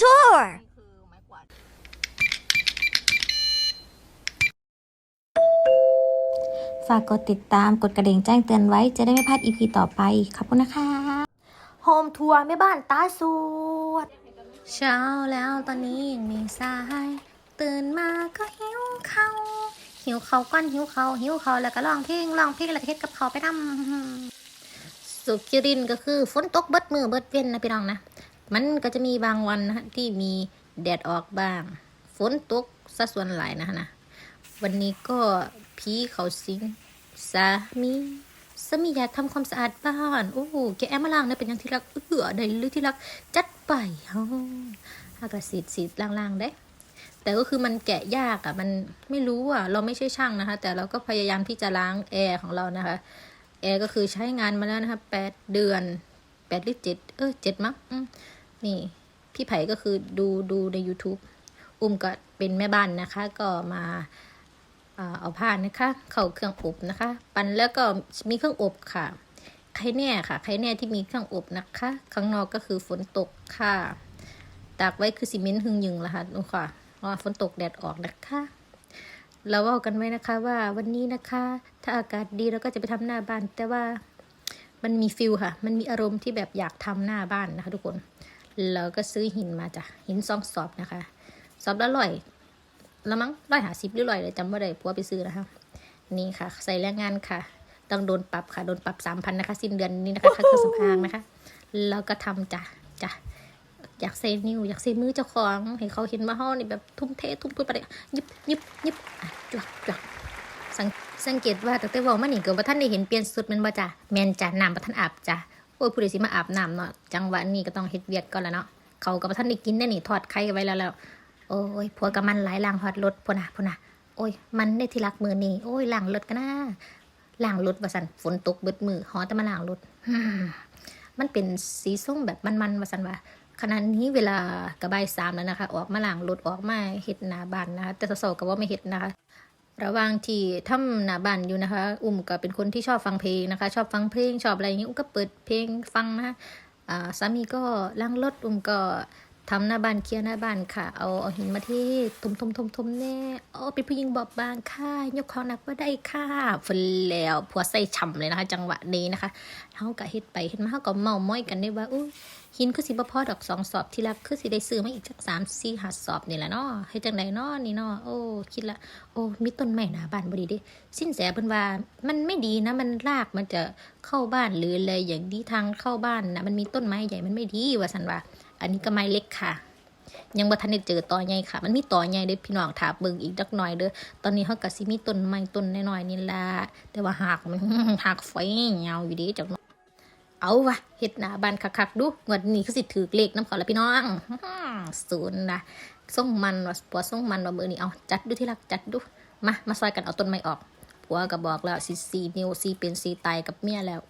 tour ฝากกดติดตามกดกระดิ่งแจ้งเตือนไว้จะได้ไม่พลาดอีพีต่อไป ขอบคุณนะคะ โฮมทัวร์แม่บ้านตาสวด เช้าแล้วตอนนี้ยังมีสาย ตื่นมาก็หิวเขาวหิวเขาวก้อนหิวเขาวหิวเขาวแล้วก็ร้องเพลงร้องเพลงแล้วก็เฮ็ดกับเขาวไปทำสุกิรินทร์ก็คือฝนตกเบิดมือเบิดเว้นนะพี่น้องนะ มันก็จะมีบางวันนะฮะที่มีแดดออกบ้าง ฝนตกซะส่วนหลายนะฮะนะ วันนี้ก็ผีเขาสิงสามีสามีอยากทำความสะอาดบ้าน โอ้โหแกแอมมาล้างเนี่ยเป็นอย่างที่รักเอือได้หรือที่รักจัดไปเฮาหากระสีดสีดล่างๆได้ แต่ก็คือมันแกะยากอะ่ะ มันไม่รู้อะ เราไม่ใช่ช่างนะคะ แต่เราก็พยายามที่จะล้างแอร์ของเรานะคะ แอร์ก็คือใช้งานมาแล้วนะคะแปดเดือนแปดหรือเจ็ดเออเจ็ดมั้งอืม นี่ พี่ไผ่ก็คือดูดูใน YouTube อุ้มก็เป็นแม่บ้านนะคะ ก็มาเอาผ้านะคะ เข้าเครื่องอบนะคะ ปั่นแล้วก็มีเครื่องอบค่ะ ใครแน่ค่ะ ใครแน่ที่มีเครื่องอบนะคะ ข้างนอกก็คือฝนตกค่ะตากไว้คือซีเมนต์หึงหยึงละค่ะดูค่ะว่าฝนตกแดดออกนะคะเราว่ากันไว้นะคะว่าวันนี้นะคะ ถ้าอากาศดีเราก็จะไปทำหน้าบ้าน แต่ว่ามันมีฟิลค่ะ มันมีอารมณ์ที่แบบอยากทำหน้าบ้านนะคะ ทุกคน เราก็ซื้อหินมาจ้ะหินซองสอบนะคะสอบละร้อยแล้วมั้งร้อยหาสิบหรือร้อยเลยจำไม่ได้ผัวไปซื้อนะคะนี่ค่ะ ใส่แรงงานค่ะต้องโดนปรับค่ะโดนปรับสามพันนะคะสิ้นเดือนนี้นะคะค่าเครื่องสำอางนะคะแล้วก็ทำจ้ะจ้ะอยากใส่นิ้วอยากใส่มือเจ้าของให้เขาเห็นว่าเฮานี่แบบทุ่มเททุ่มทุนไปเลยยิบยิบยิบอะจวกจวกสังสังเกตว่าตั้งแต่เว่ามานี่เกิดว่าท่านได้เห็นเปลี่ยนสุดแมันบ่จ้ะแมนจ้ะน้ำบ่ท่านอาบจ้ะโอ้ยผู้ใดสิมาอาบน้ำเนาะจังหวะนี้ก็ต้องเฮ็ดเวียกก่อนแล้วเนาะเขากับท่านได้กินได้นี่ทอดไข่ไว้แล้วแล้ว โอ้ยผัวกับมันหลายล่างฮอดรถพุ่นน่ะพุ่นน่ะโอ้ย มันได้ที่รักมือนี่โอ้ยล่างรถกันนะล่างรถว่าสันฝนตกเบิดมือหอแต่มาล่างรถมันเป็นสีส้มแบบมันๆว่าสันว่าขณะนี้เวลากระบายสามแล้วนะคะ ออกมาล่างรถออกมาเฮ็ดหน้าบานนะคะแต่สาวๆก็ว่าไม่เฮ็ดนะคะ ระหว่างที่ทำหน้าบ้านอยู่นะคะ อุ้มก็เป็นคนที่ชอบฟังเพลงนะคะ ชอบฟังเพลงชอบอะไรอย่างนี้อุ้มก็เปิดเพลงฟังนะคะอ่าสามีก็ล้างรถอุ้มก็ ทำหน้าบ้านเคลียร์หน้าบ้านค่ะ เอาเอาหินมาที่ทุมทุมทุมทุมแน่อ๋อเป็นผู้หญิงบอบบางค่ะ ยกของหนักว่าได้ค่ะฝนแล้วผัวใส่ฉ่ำเลยนะคะ จังหวะนี้นะคะเฮาก็เฮ็ดไปเฮ็ดมาเฮาก็เมาม้อยกันได้ว่าอู้หินคือสิบ่พอดอกสองสอบที่รักคือสิได้ซื้อมาอีกจักสามสี่ห้าสอบนี่แหละเนาะเฮ็ดจังไดเนาะนี่เนาะโอ้คิดละโอ้มีต้นไม้หน้าบ้านบ่ดีด้สิ้นแสเพิ่นว่ามันไม่ดีนะมันรากมันจะเข้าบ้านหรืออะไรอย่างนี้ทางเข้าบ้านนะมันมีต้นไม้ใหญ่มันไม่ดีว่าซั่นว่า อันนี้ก็ไม้เล็กค่ะ ยังบ่ทันได้เจอต่อใหญ่ค่ะ มันมีต่อใหญ่เด้อพี่น้องถาเบิ่งอีกจักหน่อยเด้อตอนนี้เฮาก็สิมีต้นไม้ต้นน้อยๆนี่ล่ะแต่ว่าหากมันหากไฟยาวอยู่เดีจักหน่อยเอาวะเฮ็ดหน้าบานคักๆดูงวดนี้คือสิถือเลขน้ำเขาแล้วพี่น้องศูนย์นะส่งมันว่าผัวส่งมันว่าเบอร์นี้เอาจัดดูที่รักจัดดูมามาซอยกันเอาต้นไม้ออกผัวก็บอกแล้วสิสีนิ้วสีเป็นสีตายกับเมียแล้ว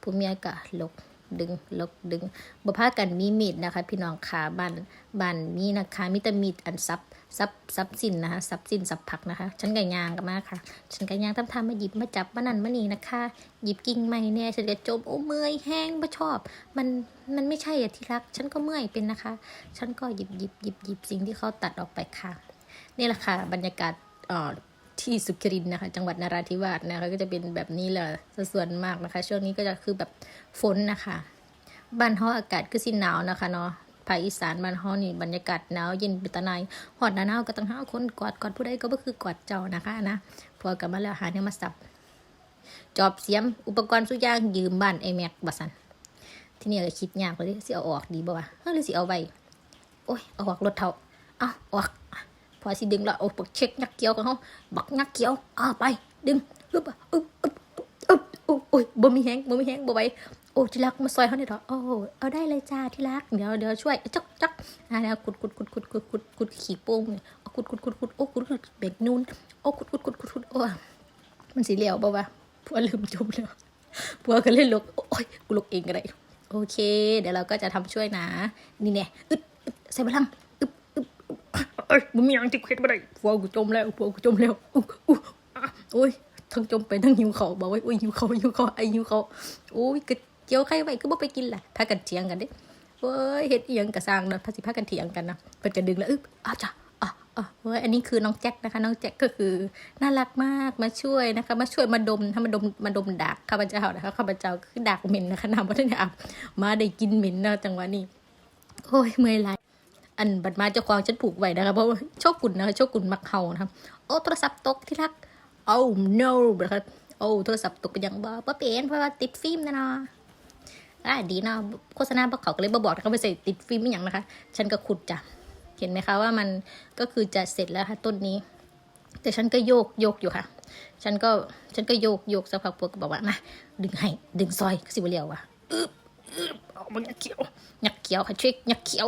ผู้เมียก็ลก ดึงลกดึงบ่พากันมีมีดนะคะ พี่น้องขาบ้านบ้านมีนะคะมีแต่มีดอันซับซับซับสินนะคะซับสินซับผักนะคะ ฉันก็ยางกันมาค่ะ ฉันก็ยางทำทำมาหยิบมาจับมานั่นมานี่นะคะ หยิบกิ่งไม้เนี่ยฉันก็จมโอ้เมื่อยแห้งไม่ชอบ มันมันไม่ใช่อะที่รัก ฉันก็เมื่อยเป็นนะคะ ฉันก็หยิบหยิบหยิบหยิบสิ่งที่เขาตัดออกไปค่ะ นี่แหละค่ะ บรรยากาศอ่อ ที่สุขรินนะคะ จังหวัดนราธิวาสนะคะ ก็จะเป็นแบบนี้แหละส่วนมากนะคะ ช่วงนี้ก็จะคือแบบฝนนะคะ บ้านเฮาอากาศคือสิหนาวนะคะเนาะภาคอีสานบ้านเฮานี่บรรยากาศหนาวเย็นเป็นตาหนายฮอดหนาวก็ต้องห้าคนกอดกอดผู้ใดก็บ่คือกอดเจ้านะคะนะพอกลับมาแล้วหาเนี่ยมาสับจอบเสียมอุปกรณ์สุย่างยืมบ้านไอแม็กบัสันที่นี้ก็คิดยากเลยสิเอาออกดีบ่วะเฮ้ยหรือสิเอาไว้โอ้ยเอาออกรถเท่าเอาออก พอสิดึงและโอ้ปักเช็คยักเกี้ยวของเขาบักยักเกี้ยวเอาไป ดึงอึบอะอึบอึบอึบอึบโอ้ยบ่มีแฮงบ่มีแฮงบ่ไหวโอ้ที่รักมาซอยเขาเนี่ยเถอะโอ้เอาได้เลยจ้าที่รักเดี๋ยวเดี๋ยวช่วยจักจักอ่าแล้วขุดขุดขุดขุดขุดขุดขุดขี้โป่งเนี่ยขุดขุดขุดขุดโอ้ขุดขุดเบรกนูนโอ้ขุดขุดขุดขุดขุดโอ้มันสีเหลียวป่าวะพัวลืมจมแล้วพัวก็เลยลกโอ้ยกูลกเองก็ได้โอเค เดี๋ยวเราก็จะทำช่วยนะ นี่เนี่ยอึดอึดใส่พลังอึบอึบอึบ เอ้ยมึงมีอย่างที่เค็ดไม่ได้พวกูจมแล้วพวกูจมแล้วอุ๊อุ๊อะโอ้ยทั้งจมไปทั้งหิวเขาบอกว้โอ้ยหิวเขาหิวเขาไอหิวเขาวโอ้ยกระเจียวใครไว้ก็บ่ไปกินแหละพากันเจียงกันเด้เว้ยเฮ็ดเอียงกระซังนะภาษีพากันเถียงกันนะเพิ่นก็ดึงแล้วอึ๊บอ้าวจ้ะอะอะเว้ยอันนี้คือน้องแจ็คนะคะ น้องแจ็คก็คือน่ารักมากมาช่วยนะคะ มาช่วยมาดมถ้ามาดมมาดมดักข้าพเจ้านะคะข้าพเจ้าคือดักเหม็นนะคะนำมาได้อาบมาได้กินเหม็นเนาะจังหวะนี้โอ้ยเมื่อยไหล อันบัดมาเจ้าของฉันผูกไว้นะคะเพราะว่าโชคกุนนะคะโชคกุนมักเห่านะครับโอ้โทรศัพท์ตกที่รักโอ้ no นะคะโอ้โทรศัพท์ตกไปยังบ่บ่เป็นเพราะว่าติดฟิล์มนะเนาะอ่าดีเนาะโฆษณาบอกเขาก็เลยบบอกนะคะไปใส่ติดฟิล์มไม่อย่างนะคะ ฉันก็ขุดจ้ะเห็นไหมคะว่ามันก็คือจะเสร็จแล้วค่ะต้นนี้ แต่ฉันก็โยกโยกอยู่ค่ะ ฉันก็ฉันก็โยกโยกสักพักพวกก็บอกว่ามาดึงให้ดึงซอยสิบเรียวว่ะอึบอึบออกมายักเขียวยักเขียวค่ะเช็คยักเขียว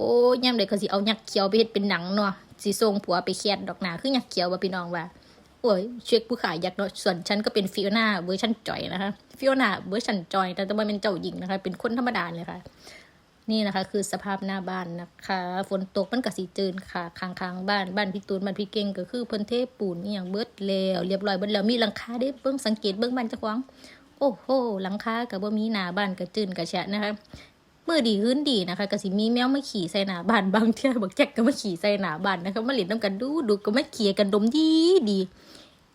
โอ้ยย่ำเลยก็สิเอาหยักเขียวไปเฮ็ดเป็นหนังเนาะสิส่งผัวไปแคดดอกหนาคือหยักเขียวว่าพี่น้องว่าโอ้ยเช็คผู้ขายยักษ์เนาะส่วนฉันก็เป็นฟิโอนาเวอร์ชันจอยนะคะฟิโอนาเวอร์ชันจอยแต่ว่าเป็นเจ้าหญิงนะคะ เป็นคนธรรมดาเลยค่ะ นี่นะคะ คือสภาพหน้าบ้านนะคะ ฝนตกมันก็สีจืนค่ะค้างๆบ้านบ้านพี่ตูนบ้านพี่เก่งก็คือเพิ่นเทปูนนี่อย่างเบิดแล้วเรียบร้อยเบิดแล้วมีหลังคาได้เบิ่งสังเกตเบิ่งบ้านเจ้าของโอ้โหหลังคาก็บ่มีหน้าบ้านก็จืนก็แฉะนะคะ มื่อดีขึ้นดีนะคะก็สิมีแมวมาขี่ใส่หนาบ้านบางเที่ยบักแจ็คก็มาขี่ใส่หนาบ้านนะคะมาเล่นน้ำกันดูดูก็มาเขี่ยกันดมดีดี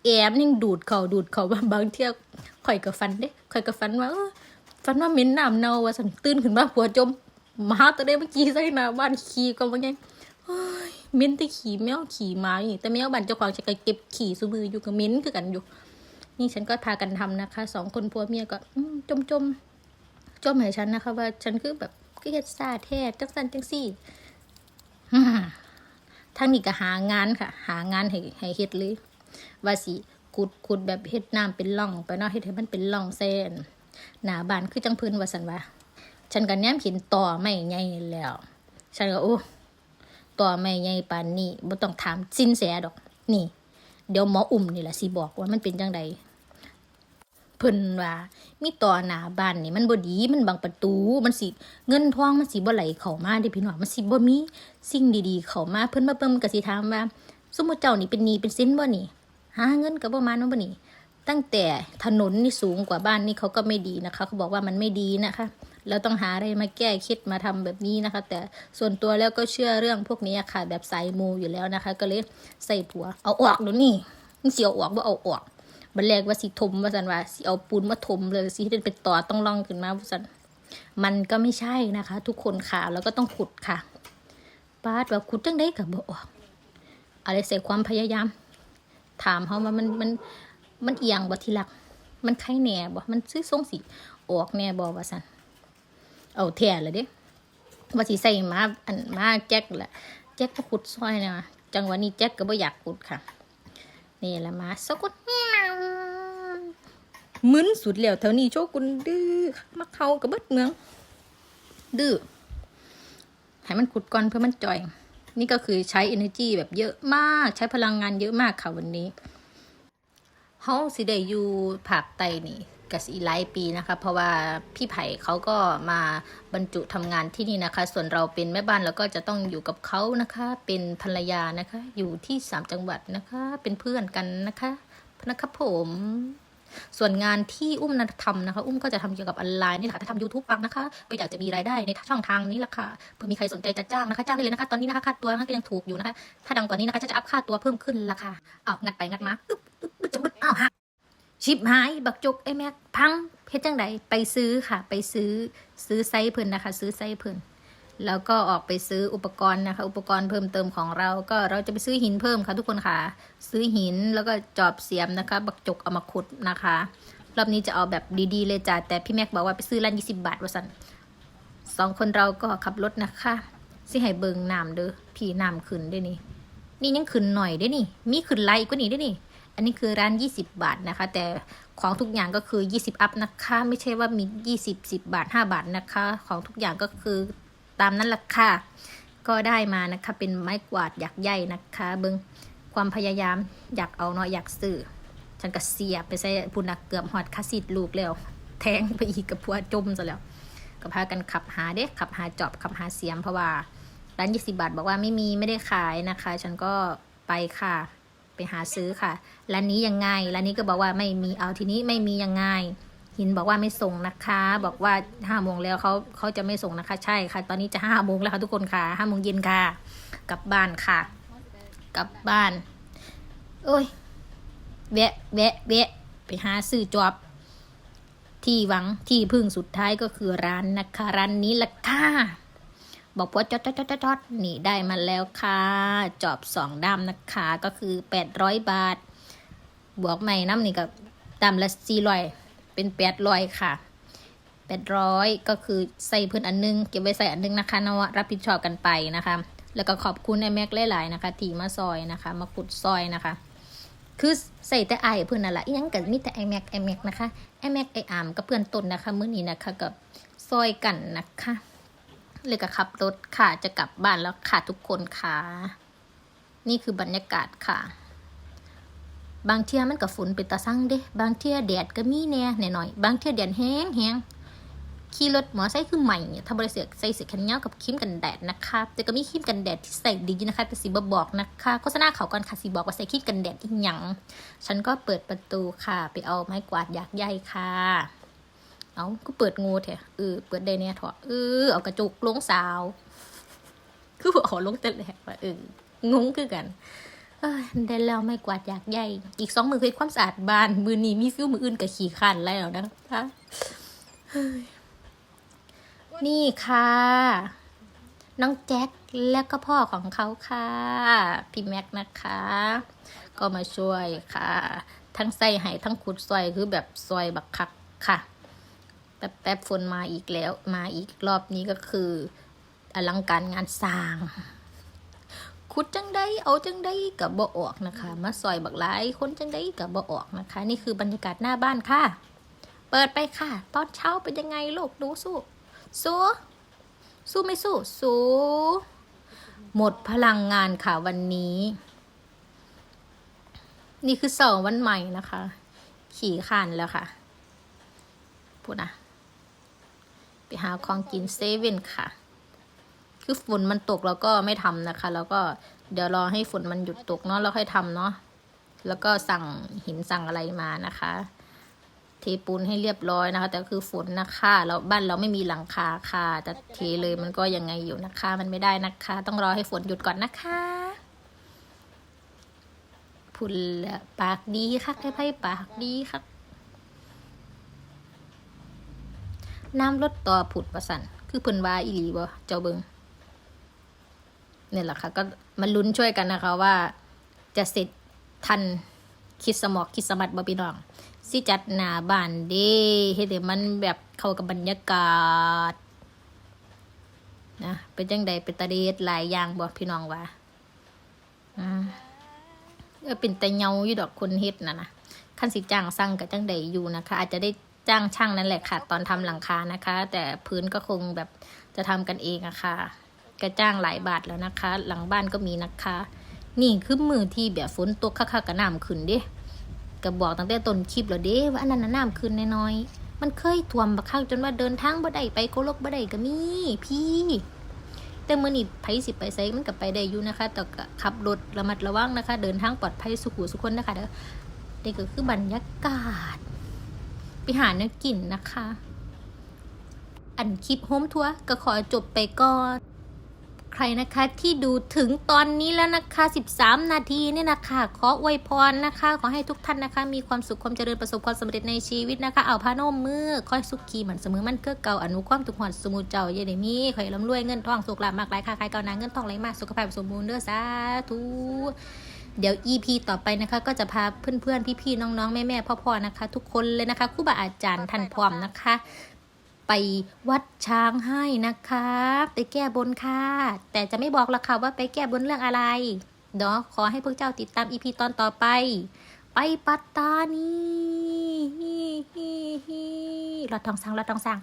แอมยังดูดเขาดูดเขาบางบางเที่ยวข่อยกับฟันเด้ข่อยกับฟันว่าเออฟันว่าเหม็นน้ำเน่าว่าสันตื่นขึ้นมาผัวจมมาตัวเด้เมื่อกี้ใส่หนาบ้านขี่ก็ว่าไงเฮ้นแต่ขี่แมวขี่หมาอย่างแต่แมวบ้านเจ้าของจะก็เก็บขี่ซูมืออยู่กับเม็นคือกันอยู่ นี่ฉันก็พากันทำนะคะสองคนผัวเมียก็จมจม จมให้ฉันนะคะ ว่าฉันคือแบบก็เฮ็ดซาแท้จังสันจังซี่ทางนี้ก็หางานค่ะ หางานให้ให้เฮ็ดเลย ว่าสิขุดขุดแบบเฮ็ดน้ำเป็นร่อง ไปเนาะเฮ็ดให้มันเป็นร่องเส้นหนาบานคือจังพื้นว่าสันว่าฉันก็แนมเห็นต่อไม้ใหญ่แล้ว ฉันก็โอ้ต่อไม้ใหญ่ปานนี้บ่ต้องถามสินแสดอก นี่ เดี๋ยวหมออุ่มนี่แหละสิบอกว่ามันเป็นจังใด เพิ่นว่ามีต่อหน้าบ้านนี่มันบ่ดีมันบังประตูมันสิเงินทองมันสิบ่ไหลเข้ามาเด้พี่น้องมันสิบ่มีสิ่งดีๆเข้ามาเพิ่นมาเบิ่งก็สิถามว่าสมมุติเจ้านี่เป็นหนี้เป็นสินบ่นี่หาเงินกับประมาณนั้นบ่นี่ตั้งแต่ถนนนี่สูงกว่าบ้านนี่เขาก็ไม่ดีนะคะเขาบอกว่ามันไม่ดีนะคะแล้วต้องหาอะไรมาแก้คิดมาทำแบบนี้นะคะ แต่ส่วนตัวแล้วก็เชื่อเรื่องพวกนี้ค่ะแบบสายมูอยู่แล้วนะคะ ก็เลยใส่ผัว เอาออกเดี๋ยวนี้มันเสียวออกว่าเอาออก บันแรกว่าสิถมว่าสันว่าสิเอาปูนมาถมเลยสิที่เป็นต่อต้องล่องขึ้นมาว่าสันมันก็ไม่ใช่นะคะ ทุกคนค่ะแล้วก็ต้องขุดค่ะป้าดว่าขุดจังได้กับบ่ออกอะไรใส่ความพยายาม ถามเขาว่ามันมันมันเอียงบ่ทีหลัก มันไข่แหน่บ่มันซื้อทรงสีออกแหน่บ่ว่าซั่นเอาแท้เลยเด้ว่าสิใส่มาอันมาแจ็คแหละแจ็คก็ขุดซอยนะจังหวะนี้แจ็คก็บ่อยากขุดค่ะ นี่แหละมาสกุด มึนสุดแล้วแถวนี้โชกุนดื้อมาเขากับเบิดเมือง ดื้อให้มันขุดก่อนเพื่อมันจ่อย นี่ก็คือใช้ energy แบบเยอะมากใช้พลังงานเยอะมากค่ะวันนี้เฮาสิได้อยู่ภาคใต้นี่ก็สิหลายปีนะคะ เพราะว่าพี่ไผ่เขาก็มาบรรจุทำงานที่นี่นะคะ ส่วนเราเป็นแม่บ้านแล้วก็จะต้องอยู่กับเขานะคะ เป็นภรรยานะคะ อยู่ที่สามจังหวัดนะคะ เป็นเพื่อนกันนะคะนะครับผม ส่วนงานที่อุ้มนะทำนะคะ อุ้มก็จะทำเกี่ยวกับออนไลน์นี่แหละค่ะถ้าทำยูทูบฟังนะคะ ก็อยากจะมีรายได้ในช่องทางนี้ละค่ะเผื่อมีใครสนใจจะจ้างนะคะ จ้างได้เลยนะคะ ตอนนี้นะคะค่าตัวนะคะก็ยังถูกอยู่นะคะ ถ้าดังกว่านี้นะคะจะอัพค่าตัวเพิ่มขึ้นราคาเอางัดไปงัดมาอึ๊บอึ๊บอึ๊บจะบึ๊ดอ้าวหักชิบหาย บักจกไอ้แม็กพังเพชรจังไดไปซื้อค่ะ ไปซื้อซื้อไซส์เพิ่นนะคะ ซื้อไซส์เพิ่น แล้วก็ออกไปซื้ออุปกรณ์นะคะ อุปกรณ์เพิ่มเติมของเราก็เราจะไปซื้อหินเพิ่มค่ะทุกคนค่ะ ซื้อหินแล้วก็จอบเสียมนะคะ บักจกเอามาขุดนะคะ รอบนี้จะเอาแบบดีๆเลยจ้ะแต่พี่แม็กบอกว่าไปซื้อร้านยี่สิบบาทว่าสันสองคนเราก็ขับรถนะคะสิให้เบิงน้ำเด้อพี่น้ำขึ้นด้วยนี่นี่ยังขึ้นหน่อยได้นี่ มีขึ้นไล่กว่านี้ได้นี่ อันนี้คือร้าน 20 บาทนะคะ แต่ของทุกอย่างก็คือ 20 อัพนะคะ ไม่ใช่ว่ามี 20 10 บาท 5 บาทนะคะ ของทุกอย่างก็คือ ตามนั้นแหละค่ะ ก็ได้มานะคะ เป็นไม้กวาดอยากใหญ่นะคะ เบิงความพยายามอยากเอาเนาะอยากซื้อฉันก็เสียไปใส่ปุนักเกือบหอดคาสิดลูกแล้ว แทงไปอีกกับพัวจมซะแล้ว ก็พากันขับหาเด็กขับหาจอบขับหาเสียมเพราะว่าร้านยี่สิบาทบอกว่าไม่มีไม่ได้ขายนะคะ ฉันก็ไปค่ะ ไปหาซื้อค่ะร้านนี้ยังไงร้านนี้ก็บอกว่าไม่มีเอาทีนี้ไม่มียังไง หินบอกว่าไม่ส่งนะคะ บอกว่าห้าโมงแล้วเขาเขาจะไม่ส่งนะคะ ใช่ค่ะ ตอนนี้จะห้าโมงแล้วค่ะทุกคนค่ะห้าโมงเย็นค่ะ กลับบ้านค่ะ กลับบ้านโอ้ยแวะแวะแวะไปหาซื้อจอบ ที่หวังที่พึ่งสุดท้ายก็คือร้านนะคะร้านนี้ละค่ะบอกว่าจอดจอดจอดจอดนี่ได้มาแล้วค่ะจอบสองด้ามนะคะก็คือแปดร้อยบาท บวกใหม่น้ำนี่ก็ด้ามละสี่ร้อย เป็นแปดร้อยค่ะแปดร้อยก็คือใส่เพื่อนอันนึง เก็บไว้ใส่อันนึงนะคะนวะรับผิดชอบกันไปนะคะ แล้วก็ขอบคุณไอ้แม็กหลายๆนะคะที่มาซอยนะคะ มาขุดซอยนะคะ คือใส่แต่ไอยเพื่อนนั่นแหละยังกับมีแต่ไอแม็กไอแม็กนะคะไอแม็กไออามกับเพื่อนตนนะคะมื้อนี้นะคะกับซอยกันนะคะเลยก็ขับรถค่ะจะกลับบ้านแล้วค่ะทุกคนค่ะ นี่คือบรรยากาศค่ะ บางเที่ยมันกับฝนเป็นตาสั่งเด้บางเที่ยแดดก็มีแน่หน่อยๆบางเที่ยแดดแห้งแห้งขี่รถมอไซค์คือใหม่เนี่ยถ้าบริเสียใส่เสื้อแขนยาวกับครีมกันแดดนะคะแต่ก็มีครีมกันแดดที่ใส่ดีนะคะแต่สีบบอกนะคะโฆษณาเขาก่อนค่ะสีบอกว่าใส่ครีมกันแดดอีหยังฉันก็เปิดประตูค่ะ ไปเอาไม้กวาดอยากใยค่ะ เอาก็เปิดงูเถอะเออเปิดได้เนี่ยเถอะเออเอากระจุกลงสาว คือเอาลงแต่แรกว่าเอองงคือกัน ได้แล้วไม่กวาดอยากใหญ่ อีกสองมือคือความสะอาดบ้าน มือนี้มีฟิวมืออื่นกับขี่ขันแล้วนะคะนี่ค่ะ น้องแจ็คแล้วก็พ่อของเขาค่ะ พี่แม็กนะคะ ก็มาช่วยค่ะ ทั้งใส่ไห้ทั้งขุดซอยคือแบบซอยบักคักค่ะ แป๊บแป๊บฝนมาอีกแล้ว มาอีกรอบนี้ก็คือ อลังการงานสร้าง ขุดจังได้เอาจังได้กับบ่ออกนะคะ มาซอยบักหลายคนจังได้กับบ่ออกนะคะ นี่คือบรรยากาศหน้าบ้านค่ะ เปิดไปค่ะ ตอนเช้าเป็นยังไงลูกดูสู้ สู้ สู้ไม่สู้ สู้ หมดพลังงานค่ะวันนี้ นี่คือสองวันใหม่นะคะ ขี่ขานแล้วค่ะพูดนะไปหาของกินเซเว่นค่ะ คือฝนมันตกแล้วก็ไม่ทำนะคะ แล้วก็เดี๋ยวรอให้ฝนมันหยุดตกเนาะแล้วค่อยทำเนาะแล้วก็สั่งหินสั่งอะไรมานะคะเทปูนให้เรียบร้อยนะคะ แต่คือฝนนะคะแล้วบ้านเราไม่มีหลังคาค่ะแต่เทเลยมันก็ยังไงอยู่นะคะ มันไม่ได้นะคะ ต้องรอให้ฝนหยุดก่อนนะคะพุ่นปากดีค่ะไอ้ไพ่ปากดีค่ะน้ำลดต่อผุดประสันคือเพิ่นว่าอีหลีบ่เจ้าเบิง เนี่ยแหละค่ะ ก็มาลุ้นช่วยกันนะคะว่าจะเสร็จทันคิดสมอกคิดสมัดบ่พี่น้องสิจัดหน้าบ้านเด้เฮ็ดให้มันแบบเข้ากับบรรยากาศนะเป็นจังใดเป็นตาเดดหลายอย่างบ่พี่น้องว่าอืมเออเป็นแต่เงาอยู่ดอกคนเฮ็ดน่ะนะคันสิจ้างสั่งกับจังใดอยู่นะคะ อาจจะได้จ้างช่างนั่นแหละค่ะ ตอนทำหลังคานะคะ แต่พื้นก็คงแบบจะทำกันเองอะค่ะ ก็จ้างหลายบาทแล้วนะคะ หลังบ้านก็มีนะคะ นี่คือมือที่แบบฝนตกคักๆกับน้ำขึ้นเด้ก็บอกตั้งแต่ต้นคลิปแล้วเด้ว่าอันนั้นน้ำขึ้นน้อยๆมันเคยท่วมบักคักจนว่าเดินทางบ่ได้ไปโกลกบ่ได้ก็มีพี่ แต่เมื่อนี้ไผสิไปไซมันก็ไปได้อยู่นะคะ แต่ขับรถระมัดระวังนะคะ เดินทางปลอดภัยสุขุสุขคนนะคะเด้อนี่ก็คือบรรยากาศ ไปหาเนื้อกินนะคะ อันคลิปโฮมทัวร์ก็ขอจบไปก่อน ใครนะคะที่ดูถึงตอนนี้แล้วนะคะ 13 นาทีเนี่ยนะคะขออวยพรนะคะ ขอให้ทุกท่านนะคะ มีความสุขความเจริญประสบความสำเร็จในชีวิตนะคะ เอาพาโนมมือค่อยสุขีเหมือนเสมอมันเกื้อเก่าอนุความทุกหอนสมุเจ้าเยเดมีขอให้ร่ำรวยเงินทองสุขลาภมากหลายค่ะใครเก่านาเงินทองไหลมากสุขภาพสมบูรณ์เด้อสาธุเดี๋ยว EP ต่อไปนะคะ ก็จะพาเพื่อนๆ พี่ๆ น้องๆ แม่ๆ พ่อๆ นะคะ ทุกคนเลยนะคะครูบาอาจารย์ท่านพร้อมนะคะ ไปวัดช้างให้นะคะไปแก้บนค่ะ แต่จะไม่บอกละค่ะว่าไปแก้บนเรื่องอะไรเนาะขอให้พวกเจ้าติดตามอีพีตอนต่อไป ไปปัตตานีรอดทองสังรอดทองสัง